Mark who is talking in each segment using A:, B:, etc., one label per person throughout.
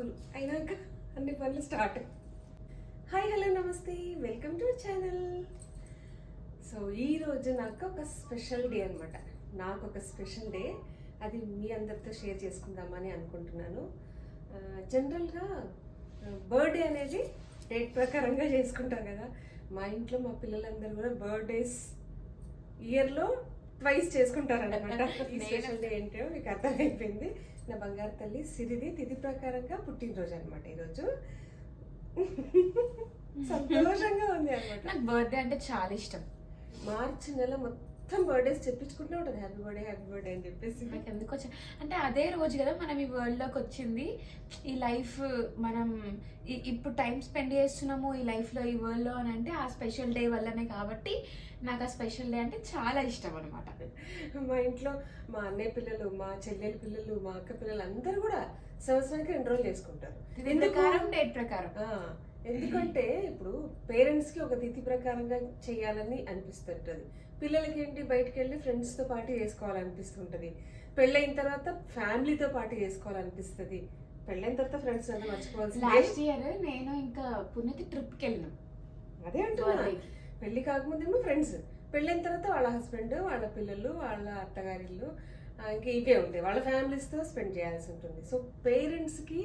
A: School అయినాక అన్ని పనులు start hi hello namaste. Welcome to channel so ఈ రోజు నాకు ఒక స్పెషల్ డే అనమాట నాకు ఒక స్పెషల్ డే అది మీ అందరితో షేర్ చేసుకుందామని అనుకుంటున్నాను. జనరల్గా బర్త్డే అనేది డేట్ ప్రకారంగా చేసుకుంటాం కదా. మా ఇంట్లో మా పిల్లలందరూ కూడా బర్త్డేస్ ఇయర్లో ట్వైస్ చేసుకుంటారనమాట ఈ స్పెషల్ డే ఏంటో మీకు అర్థమైపోయింది. నా బంగారు తల్లి సిరిది తిథి ప్రకారంగా పుట్టినరోజు అనమాట ఈరోజు. సంతోషంగా ఉంది అనమాట
B: నాకు బర్త్డే అంటే చాలా ఇష్టం.
A: మార్చి నెల మొత్తం బర్త్డేస్ చెప్పించుకుంటూ ఉంటుంది. హ్యాపీ బర్త్డే హ్యాపీ బర్త్డే అని చెప్పేసి.
B: నాకు ఎందుకు వచ్చా? అంటే అదే రోజు కదా మనం ఈ వరల్డ్లోకి వచ్చింది. ఈ లైఫ్ మనం ఇప్పుడు టైం స్పెండ్ చేస్తున్నాము ఈ లైఫ్లో ఈ వరల్డ్లో అని అంటే ఆ స్పెషల్ డే వల్లనే కాబట్టి నాకు ఆ స్పెషల్ డే అంటే చాలా ఇష్టం అనమాట
A: మా ఇంట్లో మా అన్నయ్య పిల్లలు మా చెల్లెల పిల్లలు మా అక్క పిల్లలు అందరూ కూడా సంవత్సరానికి రెండు రోజులు చేసుకుంటారు.
B: ప్రకారం డేట్ ప్రకారం.
A: ఎందుకంటే ఇప్పుడు పేరెంట్స్కి ఒక తిథి ప్రకారంగా చేయాలని అనిపిస్తుంటది. పిల్లలకి ఏంటి బయటకు వెళ్ళి ఫ్రెండ్స్తో పాటు చేసుకోవాలనిపిస్తుంటది. పెళ్ళైన తర్వాత ఫ్యామిలీతో పాటు చేసుకోవాలనిపిస్తుంది. పెళ్ళైన తర్వాత ఫ్రెండ్స్ అంతా మర్చిపోవాల్సిందే.
B: లాస్ట్ ఇయర్ నేను ఇంకా పుణ్యకి ట్రిప్కి వెళ్ళినాం
A: అదే అంటున్నా. పెళ్ళి కాకముందేమో ఫ్రెండ్స్. పెళ్ళైన తర్వాత వాళ్ళ హస్బెండ్ వాళ్ళ పిల్లలు వాళ్ళ అత్తగారిళ్ళు ఇంకా ఇవే ఉంటాయి వాళ్ళ ఫ్యామిలీస్తో స్పెండ్ చేయాల్సి ఉంటుంది. సో పేరెంట్స్కి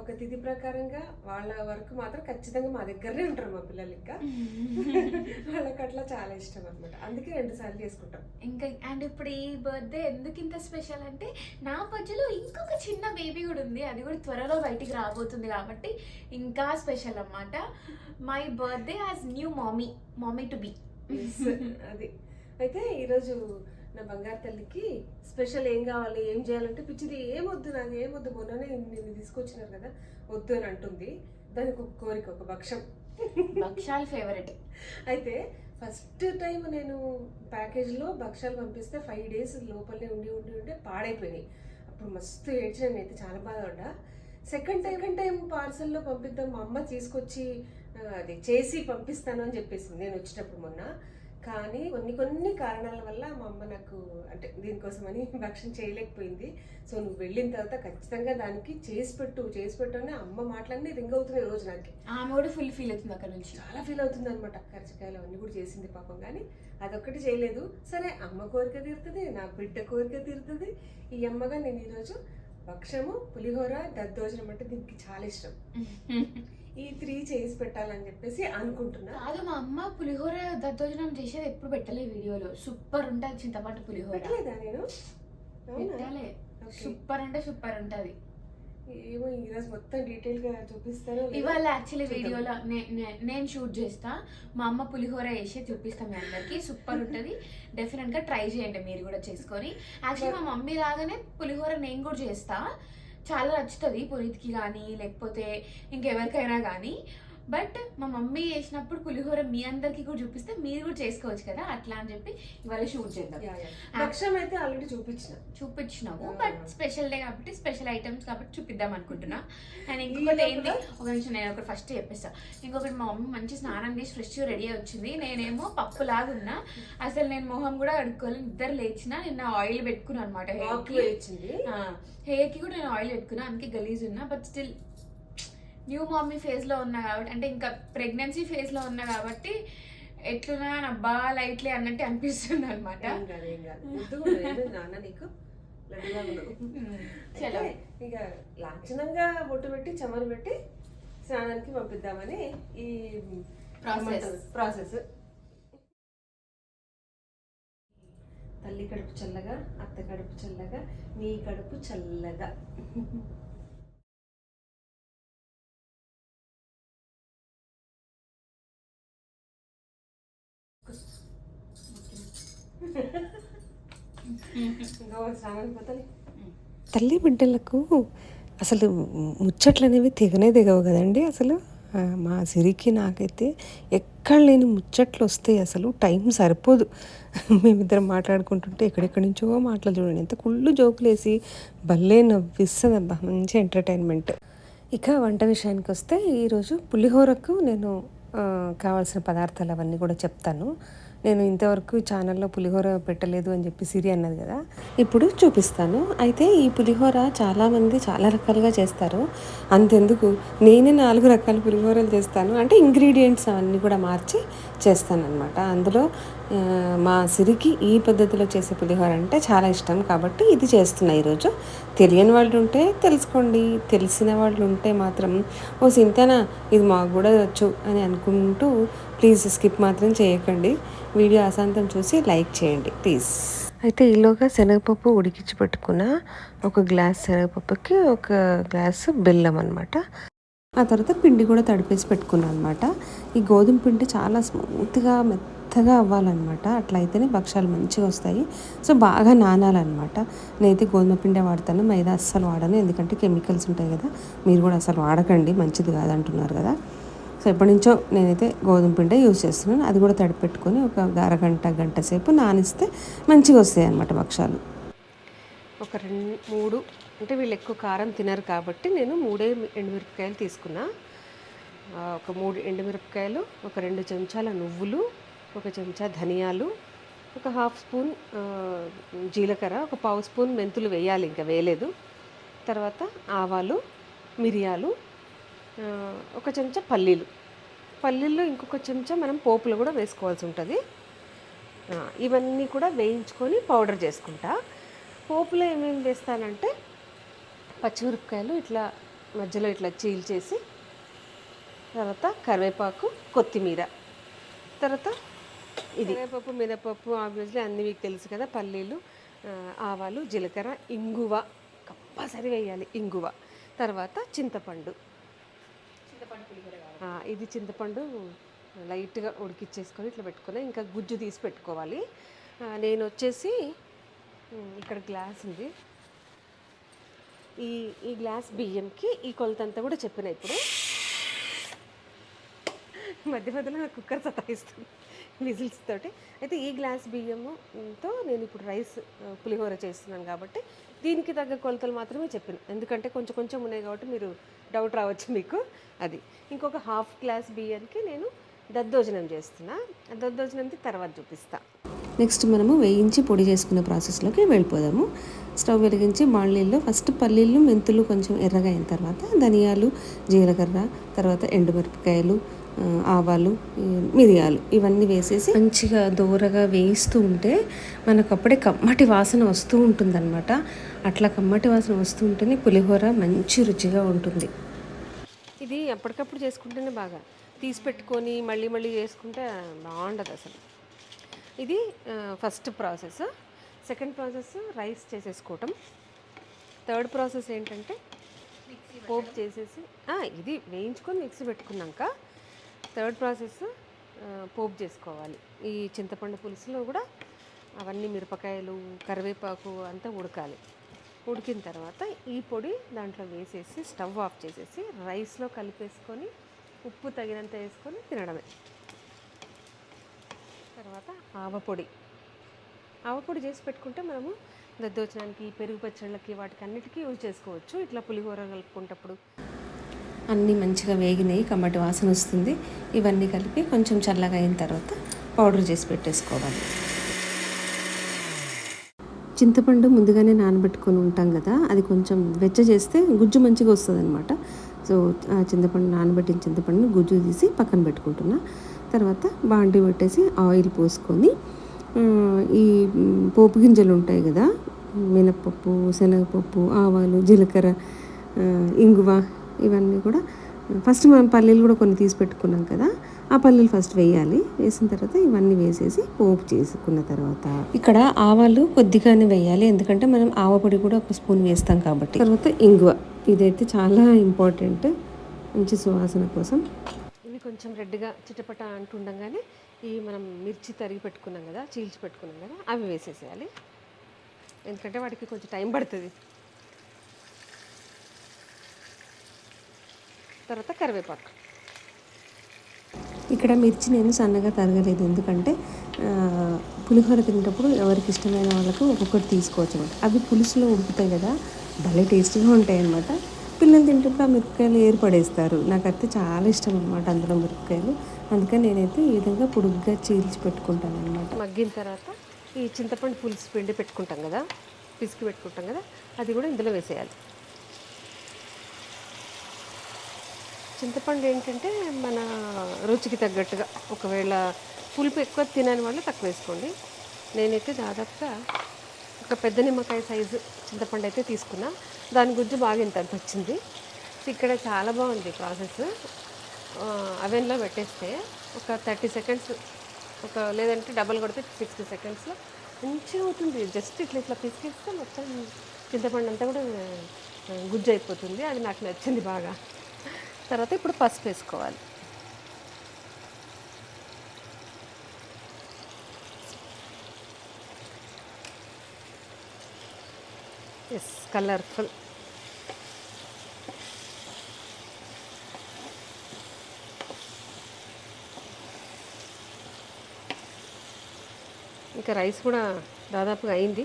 A: ఒక తిథి ప్రకారంగా వాళ్ళ వరకు మాత్రం ఖచ్చితంగా మా దగ్గరనే ఉంటారు మా పిల్లలు ఇంకా. వాళ్ళకి అట్లా చాలా ఇష్టం అనమాట అందుకే రెండు సార్లు చేసుకుంటాం.
B: ఇంకా అండ్ ఇప్పుడు ఈ బర్త్డే ఎందుకు ఇంత స్పెషల్ అంటే నా మధ్యలో ఇంకొక చిన్న బేబీ కూడా ఉంది. అది కూడా త్వరలో బయటికి రాబోతుంది కాబట్టి ఇంకా స్పెషల్ అన్నమాట. My birthday has new mommy mommy to be.
A: అది. అయితే ఈరోజు నా బంగారు తల్లికి స్పెషల్ ఏం కావాలి ఏం చేయాలంటే పిచ్చిది ఏమొద్దు నాకు ఏమొద్దు మొన్ననే నేను తీసుకొచ్చినారు కదా వద్దు అని అంటుంది. దానికి ఒక కోరిక ఒక భక్షం.
B: భక్షాలు ఫేవరెట్
A: అయితే ఫస్ట్ టైం నేను ప్యాకేజ్లో భక్షాలు పంపిస్తే ఫైవ్ డేస్ లోపలనే ఉండి ఉండి ఉండి పాడైపోయినాయి. అప్పుడు మస్తు ఏడ్చిన అయితే చాలా బాధపడ్డా. సెకండ్ టైం సెకండ్ టైం పార్సల్లో పంపిద్దాం మా అమ్మ తీసుకొచ్చి అది చేసి పంపిస్తాను అని చెప్పేసింది. నేను వచ్చినప్పుడు మొన్న. కానీ కొన్ని కొన్ని కారణాల వల్ల మా అమ్మ నాకు అంటే దీనికోసమని భక్షం చేయలేకపోయింది. సో నువ్వు వెళ్ళిన తర్వాత ఖచ్చితంగా దానికి చేసి పెట్టు చేసి పెట్టు అని అమ్మ మాటలన్నీ రింగ్ అవుతున్నాయి రోజు నాకు.
B: ఆమె కూడా ఫుల్ ఫీల్ అవుతుంది అక్కడ నుంచి.
A: చాలా ఫీల్ అవుతుంది అనమాట కరచకాయలు అవన్నీ కూడా చేసింది పాపం కానీ అదొక్కటి చేయలేదు. సరే అమ్మ కోరిక తీరుతుంది నా బిడ్డ కోరిక తీరుతుంది. ఈ అమ్మగా నేను ఈరోజు భక్షము పులిహోర దద్దోజనం అంటే దీనికి చాలా ఇష్టం. ఈ త్రీ చేసి పెట్టాలని చెప్పేసి అనుకుంటున్నా.
B: కాదు మా అమ్మ పులిహోర దద్దోజనం చేసేది ఎప్పుడు పెట్టలే వీడియోలో. సూపర్ ఉంటుంది చింతపండు పులిహోర.
A: పెట్టలేదా నేను?
B: పెట్టలే. సూపర్ అంటే సూపర్ ఉంటది.
A: ఏమో ఈరోజు మొత్తం డీటెయిల్గా చూపిస్తాను
B: ఇవాళ యాక్చువల్లీ. వీడియోలో నేను షూట్ చేస్తా. మా అమ్మ పులిహోర వేసి చూపిస్తాం మీ అందరికి. సూపర్ ఉంటుంది. డెఫినెట్గా ట్రై చేయండి మీరు కూడా చేసుకొని. యాక్చువల్లీ మా మమ్మీ లాగానే పులిహోర నేను కూడా చేస్తా. చాలా నచ్చుతుంది పునీత్కి కానీ లేకపోతే ఇంకెవరికైనా కానీ బట్ మా మమ్మీ చేసినప్పుడు పులిహోర మీ అందరికి కూడా చూపిస్తే మీరు కూడా చేసుకోవచ్చు కదా అట్లా అని చెప్పి ఇవాళ షూట్ చేద్దాం.
A: భక్షం అయితే ఆల్రెడీ చూపించిన.
B: చూపించినాము. బట్ స్పెషల్ డే కాబట్టి స్పెషల్ ఐటమ్స్ కాబట్టి చూపిద్దాం అనుకుంటున్నా. అండ్ ఇంకొకటి ఏంటి ఒక నిమిషం నేను ఒకటి ఫస్ట్ చెప్పేస్తా. ఇంకొకటి మా మమ్మీ మంచి స్నానం చేసి ఫ్రెష్ రెడీ వచ్చింది. నేనేమో పప్పు లాగున్నా అసలు నేను మొహం కూడా కడుక్కోవాలి నిద్ర లేచిన నిన్న ఆయిల్ పెట్టుకున్నాను అనమాట హెయిర్కి కూడా నేను ఆయిల్ పెట్టుకున్నా. అందుకే గలీజ్ ఉన్నా. బట్ స్టిల్ న్యూ మమ్మీ ఫేజ్లో ఉన్నా కాబట్టి అంటే ఇంకా ప్రెగ్నెన్సీ ఫేజ్లో ఉన్నా కాబట్టి ఎట్లున్నా నబ్బా లైట్లీ అన్నట్టు అనిపిస్తుంది అనమాట
A: ఇక లాంఛనంగా బొట్టు పెట్టి చెమరు పెట్టి స్నానానికి పంపిద్దామని ఈ. ప్రాసెస్ తల్లి కడుపు చల్లగా అత్త కడుపు చల్లగా నీ కడుపు చల్లగా.
C: తల్లి. బిడ్డలకు అసలు ముచ్చట్లు అనేవి తెగనే దిగవు కదండి అసలు. మా సిరికి నాకైతే ఎక్కడ లేని ముచ్చట్లు వస్తాయి అసలు. టైం సరిపోదు. మేమిద్దరం మాట్లాడుకుంటుంటే ఎక్కడెక్కడి నుంచో మాటలు చూడండి. ఎంత కుళ్ళు జోకులేసి భలే నవ్విస్తుంది అబ్బా మంచి ఎంటర్టైన్మెంట్ ఇక వంట విషయానికి వస్తే ఈరోజు పులిహోరకు నేను
A: కావాల్సిన పదార్థాలు అవన్నీ కూడా చెప్తాను. నేను ఇంతవరకు ఛానల్లో పులిహోర పెట్టలేదు అని చెప్పి సిరి అన్నది కదా ఇప్పుడు చూపిస్తాను. అయితే ఈ పులిహోర చాలామంది చాలా రకాలుగా చేస్తారు. అంతెందుకు? నేనే నాలుగు రకాల పులిహోరలు చేస్తాను. అంటే ఇంగ్రీడియంట్స్ అవన్నీ కూడా మార్చి చేస్తాను అనమాట అందులో మా సిరికి ఈ పద్ధతిలో చేసే పులిహోర అంటే చాలా ఇష్టం. కాబట్టి ఇది చేస్తున్నా ఈరోజు. తెలియని వాళ్ళు ఉంటే తెలుసుకోండి. తెలిసిన వాళ్ళు ఉంటే మాత్రం ఓ సింతేనా ఇది మాకు కూడా వచ్చు అని అనుకుంటూ ప్లీజ్ స్కిప్ మాత్రం చేయకండి. వీడియో అశాంతం చూసి లైక్ చేయండి ప్లీజ్. అయితే ఈలోగా శనగపప్పు ఉడికించి పెట్టుకున్న ఒక గ్లాస్ శనగపప్పుకి ఒక గ్లాసు బెల్లం అనమాట ఆ తర్వాత పిండి కూడా తడిపేసి పెట్టుకున్నాను అనమాట ఈ గోధుమ పిండి చాలా స్మూత్గా మెత్తగా అవ్వాలన్నమాట. అట్లా అయితేనే భక్షాలు మంచిగా వస్తాయి. సో బాగా నానాలన్నమాట. నేనైతే గోధుమ పిండి వాడతాను. మైదా అస్సలు వాడను. ఎందుకంటే కెమికల్స్ ఉంటాయి కదా. మీరు కూడా అసలు వాడకండి. మంచిది కాదంటున్నారు కదా. సో ఎప్పటి నుంచో నేనైతే గోధుమ పిండి యూజ్ చేస్తున్నాను. అది కూడా తడిపెట్టుకొని ఒక అరగంట గంట సేపు నానిస్తే మంచిగా వస్తాయి అన్నమాట భక్షాలు ఒక రెండు మూడు అంటే వీళ్ళు ఎక్కువ కారం తినరు కాబట్టి నేను మూడే ఎండుమిరపకాయలు తీసుకున్నా. ఒక మూడు ఎండుమిరపకాయలు ఒక రెండు చెంచాల నువ్వులు ఒక చెంచా ధనియాలు ఒక హాఫ్ స్పూన్ జీలకర్ర ఒక పావు స్పూన్ మెంతులు వేయాలి ఇంకా వేయలేదు. తర్వాత ఆవాలు మిరియాలు ఒక చెంచా పల్లీలు. పల్లీల్లో ఇంకొక చెంచా మనం పోపులు కూడా వేసుకోవాల్సి ఉంటుంది. ఇవన్నీ కూడా వేయించుకొని పౌడర్ చేసుకుంటా. పోపులో ఏమేమి వేస్తానంటే పచ్చిమిరపకాయలు ఇట్లా మధ్యలో ఇట్లా చీల్చేసి తర్వాత కరివేపాకు కొత్తిమీర తర్వాత ఇది. కరివేపప్పు మినపప్పు ఆబ్వియస్లీ అన్ని మీకు తెలుసు కదా పల్లీలు ఆవాలు జీలకర్ర ఇంగువ. కంపల్సరీ వేయాలి ఇంగువ. తర్వాత చింతపండు. ఇది చింతపండు లైట్గా ఉడికిచ్చేసుకొని ఇట్లా పెట్టుకొని ఇంకా గుజ్జు తీసి పెట్టుకోవాలి. నేను వచ్చేసి ఇక్కడ గ్లాస్ ఉంది. ఈ ఈ గ్లాస్ బియ్యంకి ఈ కొలతంతా కూడా చెప్పిన ఇప్పుడు. మధ్య మధ్యలో కుక్కర్ సతాయిస్తుంది. విజిల్స్ తోటి. అయితే ఈ గ్లాస్ బియ్యముతో నేను ఇప్పుడు రైస్ పులిహోర చేస్తున్నాను కాబట్టి దీనికి తగ్గ కొలతలు మాత్రమే చెప్పాను. ఎందుకంటే కొంచెం కొంచెం ఉన్నాయి కాబట్టి మీరు డౌట్ రావచ్చు మీకు. అది. ఇంకొక హాఫ్ గ్లాస్ బియ్యానికి నేను దద్దోజనం చేస్తున్నా. దద్దోజనంది తర్వాత చూపిస్తా. నెక్స్ట్ మనము వేయించి పొడి చేసుకునే ప్రాసెస్లోకి వెళ్ళిపోదాము. స్టవ్ వెలిగించి బాణలీల్లో ఫస్ట్ పల్లీలు మెంతులు కొంచెం ఎర్రగా అయిన తర్వాత ధనియాలు జీలకర్ర తర్వాత ఎండుమిరపకాయలు ఆవాలు మిరియాలు ఇవన్నీ వేసేసి మంచిగా దూరగా వేయిస్తూ ఉంటే మనకు అప్పుడే కమ్మటి వాసన వస్తూ ఉంటుందన్నమాట. అట్లా కమ్మటి వాసన వస్తూ ఉంటేనే పులిహోర మంచి రుచిగా ఉంటుంది. ఇది ఎప్పటికప్పుడు చేసుకుంటేనే బాగా. తీసి పెట్టుకొని మళ్ళీ మళ్ళీ చేసుకుంటే బాగుండదు అసలు. ఇది first process second process rice చేసేసుకోవటం. Third process ఏంటంటే పోపు చేసేసి ఆ, ఇది వేయించుకొని మిక్సీ పెట్టుకున్నాక థర్డ్ ప్రాసెస్ పోపు చేసుకోవాలి. ఈ చింతపండు పులుసులో కూడా అవన్నీ మిరపకాయలు కరివేపాకు అంతా ఉడకాలి. ఉడికిన తర్వాత ఈ పొడి దాంట్లో వేసేసి స్టవ్ ఆఫ్ చేసేసి రైస్లో కలిపేసుకొని ఉప్పు తగినంత వేసుకొని తినడమే. తర్వాత ఆవపొడి ఆవపొడి చేసి పెట్టుకుంటే మనము దద్దోచనానికి పెరుగు పచ్చళ్ళకి వాటికి అన్నిటికీ యూజ్ చేసుకోవచ్చు. ఇట్లా పులిహోర కలుపుకుంటప్పుడు అన్నీ మంచిగా వేగినాయి కమ్మటి వాసన వస్తుంది. ఇవన్నీ కలిపి కొంచెం చల్లగా అయిన తర్వాత పౌడర్ చేసి పెట్టేసుకోవాలి. చింతపండు ముందుగానే నానబెట్టుకొని ఉంటాం కదా అది కొంచెం వెచ్చ చేస్తే గుజ్జు మంచిగా వస్తుంది అనమాట సో ఆ చింతపండు నానబెట్టిన చింతపండుని గుజ్జు తీసి పక్కన పెట్టుకుంటున్నా. తర్వాత బాండి పెట్టేసి ఆయిల్ పోసుకొని ఈ పోపు గింజలు ఉంటాయి కదా మినప్పప్పు శనగపప్పు ఆవాలు జీలకర్ర ఇంగువ ఇవన్నీ కూడా ఫస్ట్ మనం పల్లీలు కూడా కొన్ని తీసి పెట్టుకున్నాం కదా ఆ పల్లీలు ఫస్ట్ వేయాలి. వేసిన తర్వాత ఇవన్నీ వేసేసి పోపు చేసుకున్న తర్వాత ఇక్కడ ఆవాలు కొద్దిగానే వేయాలి. ఎందుకంటే మనం ఆవపొడి కూడా ఒక స్పూన్ వేస్తాం కాబట్టి. తర్వాత ఇంగువ. ఇదైతే చాలా ఇంపార్టెంట్. మంచి సువాసన కోసం. ఇవి కొంచెం రెడ్గా చిటపట అంటుండగానే ఇవి మనం మిర్చి తరిగి పెట్టుకున్నాం కదా చీల్చి పెట్టుకున్నాం కదా అవి వేసేసేయాలి. ఎందుకంటే వాటికి కొంచెం టైం పడుతుంది. తర్వాత కరివేపాకు. ఇక్కడ మిర్చి నేను సన్నగా తరగలేదు. ఎందుకంటే పులిహోర తినేటప్పుడు ఎవరికి ఇష్టమైన వాళ్ళకు ఒక్కొక్కటి తీసుకోవచ్చు అనమాట అవి పులుసులో ఉడుకుతాయి కదా భలే టేస్టీగా ఉంటాయి అనమాట పిల్లలు తింటప్పుడు ఆ మిరపకాయలు ఏర్పడేస్తారు. నాకైతే చాలా ఇష్టం అనమాట అందులో మిరపకాయలు.
D: అందుకని నేనైతే ఈ విధంగా పొడుగ్గా చీల్చి పెట్టుకుంటాను అనమాట
A: మగ్గిన తర్వాత ఈ చింతపండు పులుసు పిండి పెట్టుకుంటాం కదా పిసికి పెట్టుకుంటాం కదా అది కూడా ఇందులో వేసేయాలి. చింతపండు ఏంటంటే మన రుచికి తగ్గట్టుగా. ఒకవేళ పులుపు ఎక్కువ తినని వాళ్ళు తక్కువ వేసుకోండి. నేనైతే దాదాపుగా ఒక పెద్ద నిమ్మకాయ సైజు చింతపండు అయితే తీసుకున్నా. దాని గుజ్జు బాగా ఇంత వచ్చింది ఇక్కడ చాలా బాగుంది ప్రాసెస్. అవెన్లో పెట్టేస్తే ఒక థర్టీ సెకండ్స్ ఒక లేదంటే డబల్ కొడితే సిక్స్టీ సెకండ్స్లో మంచిగా అవుతుంది. జస్ట్ ఇట్లా ఇట్లా పిసికిస్తే మొత్తం చింతపండు అంతా కూడా గుజ్జు అయిపోతుంది. అది నాకు నచ్చింది బాగా. తర్వాత ఇప్పుడు పసుపు వేసుకోవాలి. ఎస్ కలర్ఫుల్ ఇంకా రైస్ కూడా దాదాపుగా అయింది.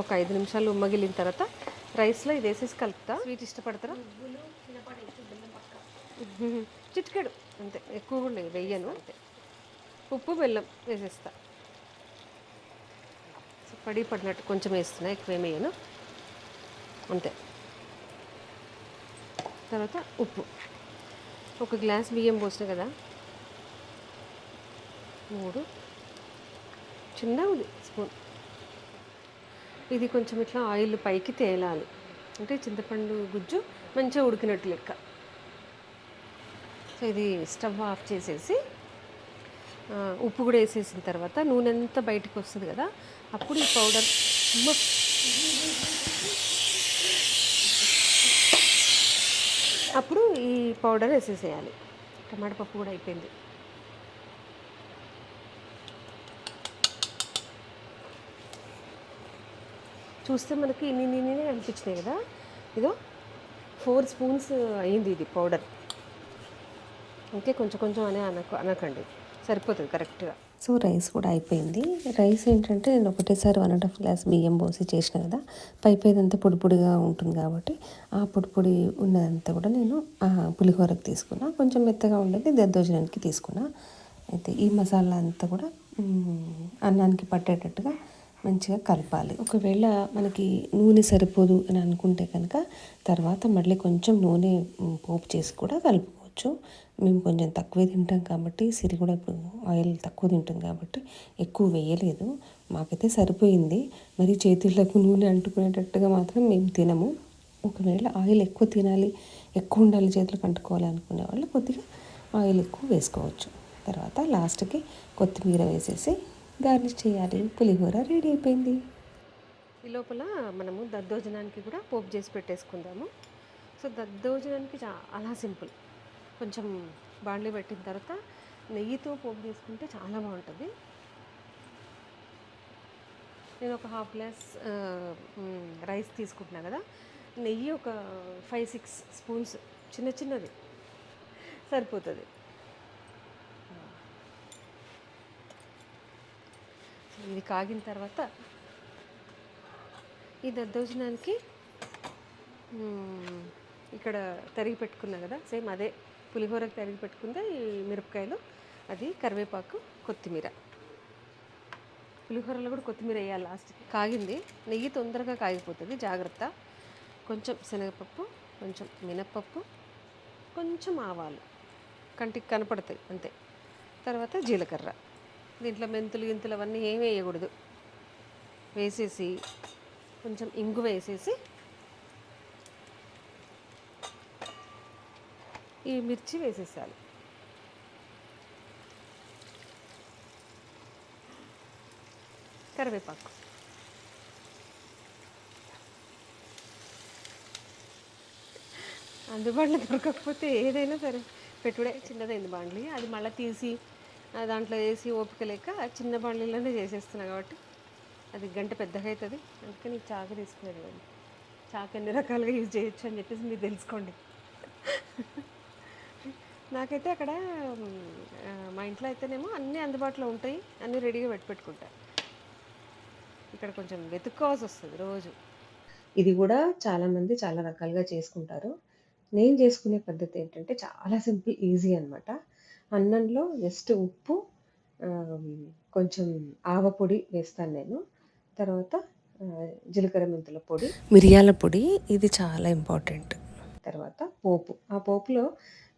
A: ఒక ఐదు నిమిషాలు ఉమ్మగిలిన తర్వాత రైస్లో ఇది వేసేసి కలుపుతా. స్వీట్ ఇష్టపడతారా? మ్మ్. చిటికెడు. అంతే ఎక్కువ కూడా లేదు వెయ్యను. అంతే. ఉప్పు బెల్లం వేసేస్తా. సో పడి పడినట్టు కొంచెం వేస్తున్నా ఎక్కువ వేయను. అంతే. తర్వాత ఉప్పు. ఒక గ్లాస్ బియ్యం పోసిన కదా. మూడు. చిన్న ఉంది స్పూన్. ఇది కొంచెం ఇట్లా ఆయిల్ పైకి తేలాలి. అంటే చింతపండు గుజ్జు మంచిగా ఉడికినట్టు లెక్క. సో ఇది స్టవ్ ఆఫ్ చేసేసి ఉప్పు కూడా వేసేసిన తర్వాత నూనె అంతా బయటకు వస్తుంది కదా అప్పుడు ఈ పౌడర్ అప్పుడు ఈ పౌడర్ వేసేసేయాలి. టమాటా పప్పు కూడా అయిపోయింది. చూస్తే మనకి ఇన్ని ఇన్ని అనిపించినాయి కదా. ఇదో ఫోర్ స్పూన్స్ అయింది ఇది పౌడర్. అంటే కొంచెం కొంచెం అనే అనకు అనకండి. సరిపోతుంది కరెక్ట్గా.
D: సో రైస్ కూడా అయిపోయింది. రైస్ ఏంటంటే నేను ఒకటేసారి వన్ అండ్ హాఫ్ గ్లాస్ బియ్యం పోసి చేసిన కదా పై పైదంతా పొడి పొడిగా ఉంటుంది కాబట్టి ఆ పొడి పొడి ఉన్నదంతా కూడా నేను ఆ పులిహోరకు తీసుకున్నా. కొంచెం మెత్తగా ఉండేది దద్దోజనానికి తీసుకున్నా. అయితే ఈ మసాలా అంతా కూడా అన్నానికి పట్టేటట్టుగా మంచిగా కలపాలి. ఒకవేళ మనకి నూనె సరిపోదు అని అనుకుంటే కనుక తర్వాత మళ్ళీ కొంచెం నూనె పోపు చేసి కూడా కలుపుకోవచ్చు. మేము కొంచెం తక్కువే తింటాం కాబట్టి సిరి కూడా ఇప్పుడు ఆయిల్ తక్కువ తింటుంది కాబట్టి ఎక్కువ వేయలేదు. మాకైతే సరిపోయింది. మరి చేతులకు నూనె అంటుకునేటట్టుగా మాత్రం మేము తినము. ఒకవేళ ఆయిల్ ఎక్కువ తినాలి ఎక్కువ ఉండాలి చేతులకు అంటుకోవాలి అనుకునే వాళ్ళు కొద్దిగా ఆయిల్ ఎక్కువ వేసుకోవచ్చు. తర్వాత లాస్ట్కి కొత్తిమీర వేసేసి గార్నిష్ చేయాలి. పులిహోర రెడీ అయిపోయింది.
A: ఈ లోపల మనము దద్దోజనానికి కూడా పోపు చేసి పెట్టేసుకుందాము. సో దద్దోజనానికి చాలా సింపుల్. కొంచెం బాండ్లీ పెట్టిన తర్వాత నెయ్యితో పోపు చేసుకుంటే చాలా బాగుంటుంది. నేను ఒక హాఫ్ గ్లాస్ రైస్ తీసుకుంటున్నా కదా. నెయ్యి ఒక ఫైవ్ సిక్స్ స్పూన్స్ చిన్న చిన్నది సరిపోతుంది. ఇది కాగిన తర్వాత ఈ దద్దోజనానికి ఇక్కడ తరిగి పెట్టుకున్నా కదా సేమ్ అదే పులిహోరకు తరిగి పెట్టుకుందే ఈ మిరపకాయలు. అది కరివేపాకు కొత్తిమీర. పులిహోరలో కూడా కొత్తిమీర వేయాలి లాస్ట్కి కాగింది. నెయ్యి తొందరగా కాగిపోతుంది. జాగ్రత్త. కొంచెం శనగపప్పు కొంచెం మినప్పప్పు కొంచెం ఆవాలు. కంటికి కనపడతాయి అంతే. తర్వాత జీలకర్ర. దీంట్లో మెంతులు గింతులు అవన్నీ ఏమి వేయకూడదు. వేసేసి కొంచెం ఇంగు వేసేసి ఈ మిర్చి వేసేసాలి. కరివేపాకు. అందుబాటులో దొరకకపోతే ఏదైనా సరే పెట్టుడే చిన్నదైంది బాండ్లీ. అది మళ్ళీ తీసి దాంట్లో వేసి ఓపిక లేక చిన్న బాండ్లీలోనే చేసేస్తున్నా కాబట్టి అది గంట పెద్దగా అవుతుంది అందుకని చాకు తీసుకునేది చాకు ఎన్ని రకాలుగా యూజ్ చేయొచ్చు అని చెప్పేసి మీరు తెలుసుకోండి. నాకైతే అక్కడ మ్, ఇంట్లో అయితేనేమో అన్నీ అందుబాటులో ఉంటాయి అన్నీ రెడీగా పెట్టి పెట్టుకుంటా. ఇక్కడ కొంచెం వెతుక్కోవాల్సి వస్తుంది రోజు.
D: ఇది కూడా చాలామంది చాలా రకాలుగా చేసుకుంటారు. నేను చేసుకునే పద్ధతి ఏంటంటే చాలా సింపుల్ ఈజీ అనమాట
A: అన్నంలో జస్ట్ ఉప్పు కొంచెం ఆవపొడి వేస్తాను నేను. తర్వాత జీలకర్ర మెంతుల పొడి. మిరియాల పొడి ఇది చాలా ఇంపార్టెంట్. తర్వాత పోపు. ఆ పోపులో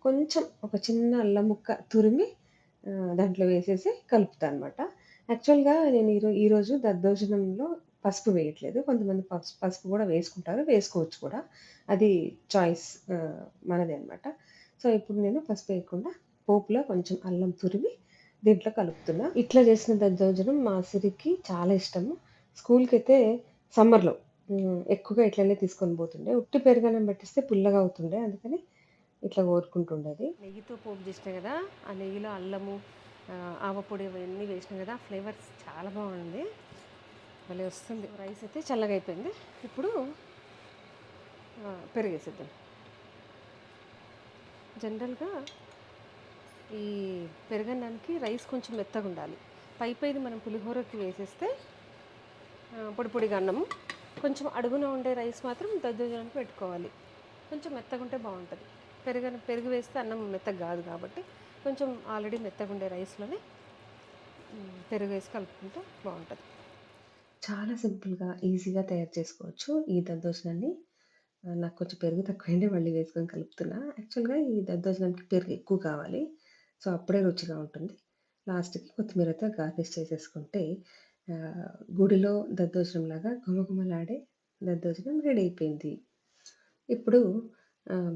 A: కొంచెం ఒక చిన్న అల్లం ముక్క తురిమి దాంట్లో వేసేసి కలుపుతాను అనమాట యాక్చువల్గా నేను ఈరో ఈరోజు దద్దోజనంలో పసుపు వేయట్లేదు. కొంతమంది పసుపు పసుపు కూడా వేసుకుంటారు. వేసుకోవచ్చు కూడా. అది చాయిస్ మనదే అనమాట. సో ఇప్పుడు నేను పసుపు వేయకుండా పోపులో కొంచెం అల్లం తురిమి దీంట్లో కలుపుతున్నా. ఇట్లా చేసిన దద్దోజనం మా సిరికి చాలా ఇష్టము. స్కూల్కి అయితే సమ్మర్లో ఎక్కువగా ఇట్లనే తీసుకొని పోతుండే. ఉట్టి పెరుగన్నం పట్టిస్తే పుల్లగా అవుతుండే. అందుకని ఇట్లా కోరుకుంటుండేది. నెయ్యితో పోపు చేసినా కదా ఆ నెయ్యిలో అల్లము ఆవపొడి అవన్నీ వేసినా కదా ఫ్లేవర్స్ చాలా బాగుంది. మళ్ళీ వస్తుంది. రైస్ అయితే చల్లగా అయిపోయింది. ఇప్పుడు ఆ, పెరుగు వేసేద్దాం జనరల్గా ఈ పెరగడానికి రైస్ కొంచెం మెత్తగా ఉండాలి. పై పైది మనం పులిహోరకి వేసేస్తే పొడి పొడిగా అన్నము. కొంచెం అడుగున ఉండే రైస్ మాత్రం దద్దోజనానికి పెట్టుకోవాలి. కొంచెం మెత్తగా ఉంటే బాగుంటుంది. పెరుగు పెరుగు వేస్తే అన్నం మెత్తగా కాదు కాబట్టి కొంచెం ఆల్రెడీ మెత్తగా ఉండే రైస్లోనే పెరుగు వేసి కలుపుకుంటే బాగుంటుంది. చాలా సింపుల్గా ఈజీగా తయారు చేసుకోవచ్చు. ఈ దద్దోజనాన్ని నాకు కొంచెం పెరుగు తక్కువైంది మళ్ళీ వేసుకొని కలుపుతున్నా. యాక్చువల్గా ఈ దద్దోజనానికి పెరుగు ఎక్కువ కావాలి. సో అప్పుడే రుచిగా ఉంటుంది. లాస్ట్కి కొత్తిమీరతో గార్నిష్ చేసేసుకుంటే గుడిలో దద్దోజనం లాగా గుమగుమలాడే దద్దోజనం రెడీ అయిపోయింది. ఇప్పుడు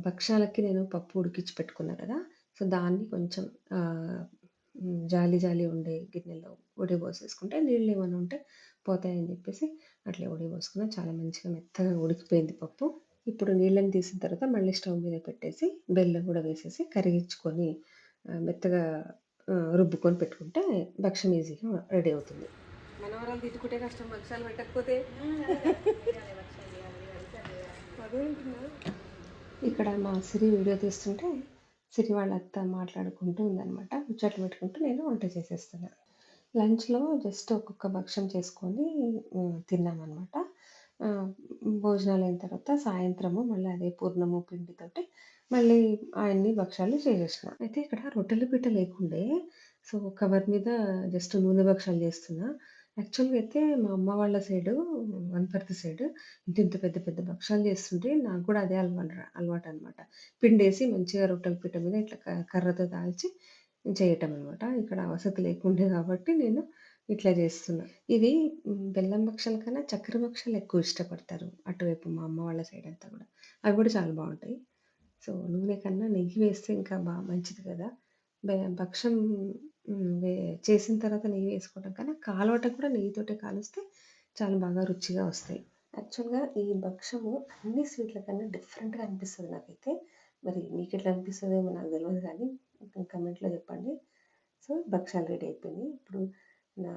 A: భక్షాలకి నేను పప్పు ఉడికించి పెట్టుకున్నా కదా సో దాన్ని కొంచెం జాలి జాలి ఉండే గిన్నెలో ఉడి పోసేసుకుంటే నీళ్ళు ఏమైనా ఉంటే పోతాయని చెప్పేసి అట్లా ఉడి పోసుకున్నా. చాలా మంచిగా మెత్తగా ఉడికిపోయింది పప్పు. ఇప్పుడు నీళ్ళని తీసిన తర్వాత మళ్ళీ స్టవ్ మీద పెట్టేసి బెల్లం కూడా వేసేసి కరిగించుకొని మెత్తగా రుబ్బుకొని పెట్టుకుంటే భక్షం ఈజీగా రెడీ అవుతుంది. మనవరాలు తిట్టుకుంటే కష్టం భక్షాలు పెట్టకపోతే? ఇక్కడ మా సిరి వీడియో తీస్తుంటే సిరి వాళ్ళ అత్త మాట్లాడుకుంటూ ఉందన్నమాట. ముచ్చట్లు పెట్టుకుంటూ నేను వంట చేసేస్తున్నాను లంచ్లో జస్ట్ ఒక్కొక్క భక్షం చేసుకొని తిన్నామన్నమాట. భోజనాలు అయిన తర్వాత సాయంత్రము మళ్ళీ అదే పూర్ణము పిండితోటి మళ్ళీ ఆయన్ని భక్ష్యాలు చేసేసిన. అయితే ఇక్కడ రొట్టెల పిట్ట లేకుండే సో కవర్ మీద జస్ట్ నూనె భక్షాలు చేస్తున్నా. యాక్చువల్గా అయితే మా అమ్మ వాళ్ళ సైడు వనపర్తి సైడ్ ఇంత ఇంత పెద్ద పెద్ద భక్షాలు చేస్తుంటే నాకు కూడా అదే అలవాటు అలవాటు అనమాట పిండేసి మంచిగా రొట్టెల పిట్ట మీద ఇట్లా క- కర్రతో దాల్చి చేయటం అనమాట ఇక్కడ వసతి లేకుండే కాబట్టి నేను ఇట్లా చేస్తున్నా. ఇది బెల్లం భక్షాల కన్నా చక్కెర భక్షాలు ఎక్కువ ఇష్టపడతారు అటువైపు మా అమ్మ వాళ్ళ సైడ్ అంతా కూడా. అవి కూడా చాలా బాగుంటాయి. సో నూనె కన్నా నెయ్యి వేస్తే ఇంకా బాగా మంచిది కదా. భక్షం చేసిన తర్వాత నెయ్యి వేసుకోవడం కన్నా కాలువట కూడా నెయ్యితోటే కాలుస్తే చాలా బాగా రుచిగా వస్తాయి. యాక్చువల్గా ఈ భక్షము అన్ని స్వీట్ల కన్నా డిఫరెంట్గా అనిపిస్తుంది నాకైతే. మరి మీకు ఎట్లా అనిపిస్తుందేమో నాకు తెలియదు కానీ కమెంట్లో చెప్పండి. సో భక్షాలు రెడీ అయిపోయినాయి. ఇప్పుడు నా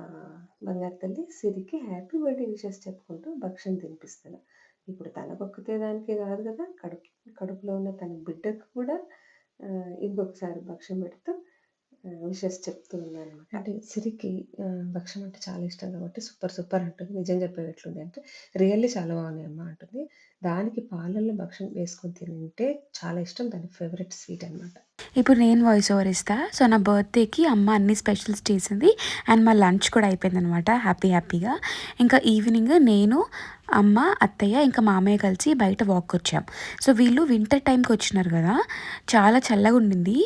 A: బంగారు తల్లి సిరికి హ్యాపీ బర్త్డే విషెస్ చెప్పుకుంటూ భక్షం తినిపిస్తాను ఇప్పుడు తనకొక్కతే దానికే కాదు కదా కడుపు కడుపులో ఉన్న తన బిడ్డకు కూడా ఇంకొకసారి భక్షం పెడుతూ విషెస్ చెప్తూ ఉన్నాను అనమాట అంటే సిరికి ఆ, భక్షం అంటే చాలా ఇష్టం కాబట్టి సూపర్ సూపర్ అంటుంది. నిజం చెప్పేది ఎట్లుంది అంటే రియల్లీ చాలా బాగున్నాయి అమ్మ అంటుంది. దానికి పాలల్లో భక్షం వేసుకొని తింటే చాలా ఇష్టం. దాని ఫేవరెట్ స్వీట్ అనమాట
E: ఇప్పుడు నేను వాయిస్ ఓవర్ ఇస్తా. సో నా బర్త్డేకి అమ్మ అన్ని స్పెషల్స్ చేసింది. అండ్ మా లంచ్ కూడా అయిపోయింది అనమాట హ్యాపీ హ్యాపీగా ఇంకా ఈవినింగ్ నేను అమ్మ అత్తయ్య ఇంకా మామయ్య కలిసి బయట వాక్ వచ్చాం. సో వీళ్ళు వింటర్ టైంకి వచ్చినారు కదా. చాలా చల్లగా ఉండింది.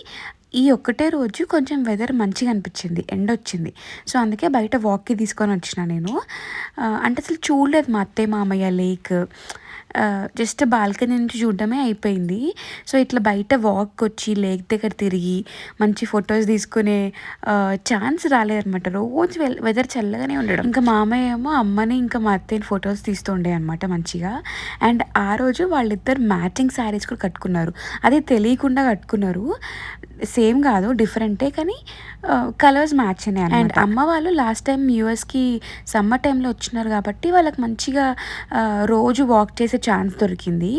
E: ఈ ఒక్కటే రోజు కొంచెం వెదర్ మంచిగా అనిపించింది ఎండ వచ్చింది. సో అందుకే బయట వాక్కి తీసుకొని వచ్చిన నేను. అంటే అసలు చూడలేదు మా అత్తయ్య మామయ్య లేక్. జస్ట్ బాల్కనీ నుంచి చూడడమే అయిపోయింది. సో ఇట్లా బయట వాక్ వచ్చి లేక్ దగ్గర తిరిగి మంచి ఫొటోస్ తీసుకునే ఛాన్స్ రాలేదన్నమాట. రోజు వెదర్ చల్లగానే ఉండడం. ఇంకా మామయ్య ఏమో అమ్మని ఇంకా మా అత్తయ్యని ఫొటోస్ తీస్తుండే అనమాట మంచిగా. అండ్ ఆ రోజు వాళ్ళిద్దరు మ్యాచింగ్ శారీస్ కూడా కట్టుకున్నారు. అది తెలియకుండా కట్టుకున్నారు. సేమ్ కాదు డిఫరెంటే కానీ కలర్స్ మ్యాచ్ అయినాయి అండ్ అమ్మ వాళ్ళు లాస్ట్ టైం యూఎస్కి సమ్మర్ టైంలో వచ్చినారు కాబట్టి వాళ్ళకి మంచిగా రోజు వాక్ చేసే ఛాన్స్ దొరికింది.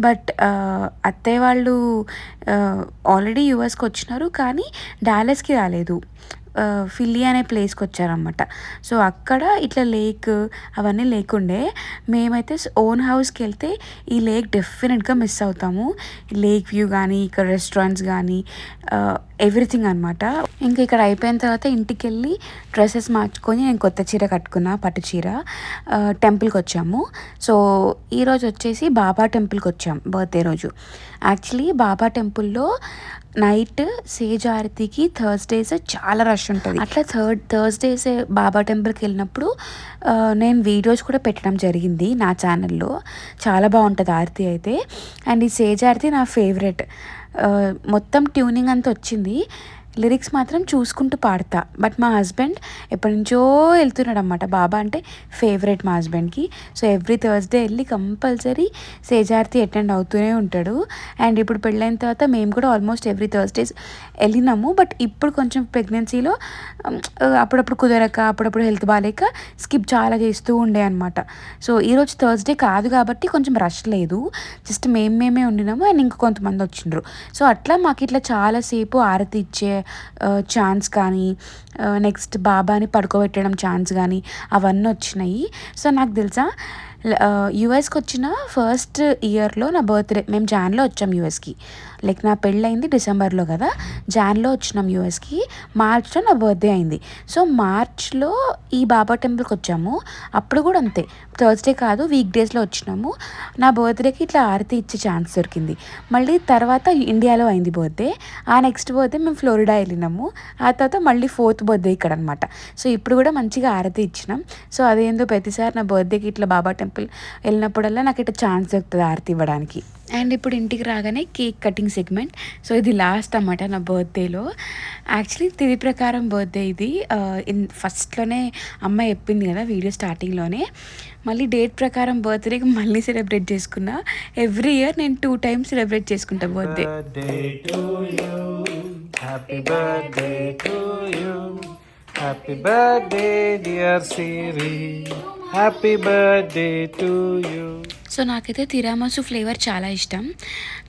E: బట్ uh, అత్తయ్య వాళ్ళు uh, ఆల్రెడీ యూఎస్కి వచ్చినారు కానీ డాలస్కి రాలేదు. Uh, ఫిల్లీ అనే ప్లేస్కి వచ్చారనమాట సో అక్కడ ఇట్లా లేక్ అవన్నీ లేకుండే మేమైతే ఓన్ హౌస్కి వెళ్తే ఈ లేక్ డెఫినెట్గా మిస్ అవుతాము. లేక్ వ్యూ కానీ ఇక్కడ రెస్టారెంట్స్ కానీ ఎవ్రీథింగ్ అనమాట ఇంకా ఇక్కడ అయిపోయిన తర్వాత ఇంటికి వెళ్ళి డ్రెస్సెస్ మార్చుకొని నేను కొత్త చీర కట్టుకున్నా పట్టు చీర. టెంపుల్కి వచ్చాము. సో ఈరోజు వచ్చేసి బాబా టెంపుల్కి వచ్చాం బర్త్డే రోజు. యాక్చువల్లీ బాబా టెంపుల్లో నైట్ సేజ్ ఆరతికి థర్స్డేస్ చాలా రష్ ఉంటుంది. అట్లా థర్డ్ థర్స్డేస్ బాబా టెంపుల్కి వెళ్ళినప్పుడు నేను వీడియోస్ కూడా పెట్టడం జరిగింది నా ఛానల్లో. చాలా బాగుంటుంది ఆరతి అయితే. అండ్ ఈ సేజ్ ఆరతి నా ఫేవరెట్. మొత్తం ట్యూనింగ్ అంతా వచ్చింది. లిరిక్స్ మాత్రం చూసుకుంటూ పాడతా. బట్ మా హస్బెండ్ ఎప్పటి నుంచో వెళ్తున్నాడు అనమాట బాబా అంటే ఫేవరెట్ మా హస్బెండ్కి సో ఎవ్రీ థర్స్డే వెళ్ళి కంపల్సరీ సేజార్తి అటెండ్ అవుతూనే ఉంటాడు. అండ్ ఇప్పుడు పెళ్ళైన తర్వాత మేము కూడా ఆల్మోస్ట్ ఎవ్రీ థర్స్డేస్ వెళ్ళినాము. బట్ ఇప్పుడు కొంచెం ప్రెగ్నెన్సీలో అప్పుడప్పుడు కుదరక అప్పుడప్పుడు హెల్త్ బాగాలేక స్కిప్ చాలా చేస్తూ ఉండే అనమాట సో ఈరోజు థర్స్డే కాదు కాబట్టి కొంచెం రష్ లేదు. జస్ట్ మేము మేమే ఉండినాము. అండ్ ఇంకొంతమంది వచ్చిండ్రు. సో అట్లా మాకు ఇట్లా చాలాసేపు ఆరతి ఇచ్చే ఛాన్స్ కానీ నెక్స్ట్ బాబాని పడుకోబెట్టడం ఛాన్స్ కానీ అవన్నీ వచ్చినాయి. సో నాకు తెలుసా యుఎస్కి వచ్చిన ఫస్ట్ ఇయర్లో నా బర్త్డే మేము జాన్లో వచ్చాం యుఎస్కి లైక్ నా పెళ్ళయింది డిసెంబర్లో కదా జాన్లో వచ్చినాం యూఎస్కి మార్చ్లో నా బర్త్డే అయింది. సో మార్చ్లో ఈ బాబా టెంపుల్కి వచ్చాము. అప్పుడు కూడా అంతే. థర్స్డే కాదు వీక్ డేస్లో వచ్చినాము. నా బర్త్డేకి ఇట్లా ఆరతి ఇచ్చే ఛాన్స్ దొరికింది. మళ్ళీ తర్వాత ఇండియాలో అయింది బర్త్డే. ఆ నెక్స్ట్ బర్త్డే మేము ఫ్లోరిడా వెళ్ళినాము. ఆ తర్వాత మళ్ళీ ఫోర్త్ బర్త్డే ఇక్కడ అనమాట సో ఇప్పుడు కూడా మంచిగా ఆరతి ఇచ్చినాం. సో అదేందో ప్రతిసారి నా బర్త్డేకి ఇట్లా బాబా టెంపుల్ వెళ్ళినప్పుడల్లా నాకు ఇట్లా ఛాన్స్ దొరుకుతుంది ఆరతి ఇవ్వడానికి. అండ్ ఇప్పుడు ఇంటికి రాగానే కేక్ కటింగ్ సెగ్మెంట్. సో ఇది లాస్ట్ అన్నమాట నా బర్త్డేలో. యాక్చువల్లీ తిది ప్రకారం బర్త్డే ఇది. ఇన్ ఫస్ట్లోనే అమ్మ చెప్పింది కదా వీడియో స్టార్టింగ్లోనే. మళ్ళీ డేట్ ప్రకారం బర్త్డేకి మళ్ళీ సెలబ్రేట్ చేసుకున్నా. ఎవ్రీ ఇయర్ నేను టూ టైమ్స్ సెలబ్రేట్ చేసుకుంటా birthday.
F: Happy birthday to you happy birthday dear Siri happy birthday to you.
E: So నాకైతే తిరామసు ఫ్లేవర్ చాలా ఇష్టం.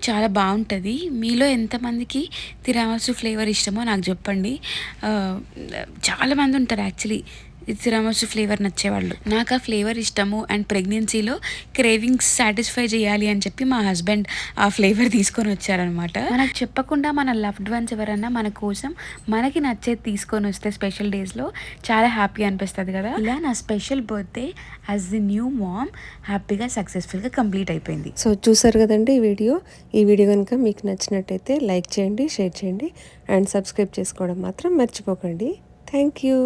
E: చాలా బాగుంటుంది. మీలో ఎంతమందికి తిరామసు ఫ్లేవర్ ఇష్టమో నాకు చెప్పండి. చాలామంది ఉంటారు యాక్చువల్లీ. తిరామసు ఫ్లేవర్ నచ్చేవాళ్ళు. నాకు ఆ ఫ్లేవర్ ఇష్టము అండ్ ప్రెగ్నెన్సీలో క్రేవింగ్స్ సాటిస్ఫై చేయాలి అని చెప్పి మా హస్బెండ్ ఆ ఫ్లేవర్ తీసుకొని వచ్చారనమాట మనకు చెప్పకుండా మన లవ్డ్ వన్స్ ఎవరన్నా మన కోసం మనకి నచ్చేది తీసుకొని వస్తే స్పెషల్ డేస్లో చాలా హ్యాపీ అనిపిస్తుంది కదా. ఇలా నా special birthday as the new mom హ్యాపీగా సక్సెస్ఫుల్గా కంప్లీట్ అయిపోయింది.
A: సో చూసారు కదండి ఈ వీడియో? ఈ వీడియో కనుక మీకు నచ్చినట్టయితే లైక్ చేయండి షేర్ చేయండి అండ్ సబ్స్క్రైబ్ చేసుకోవడం మాత్రం మర్చిపోకండి. Thank you.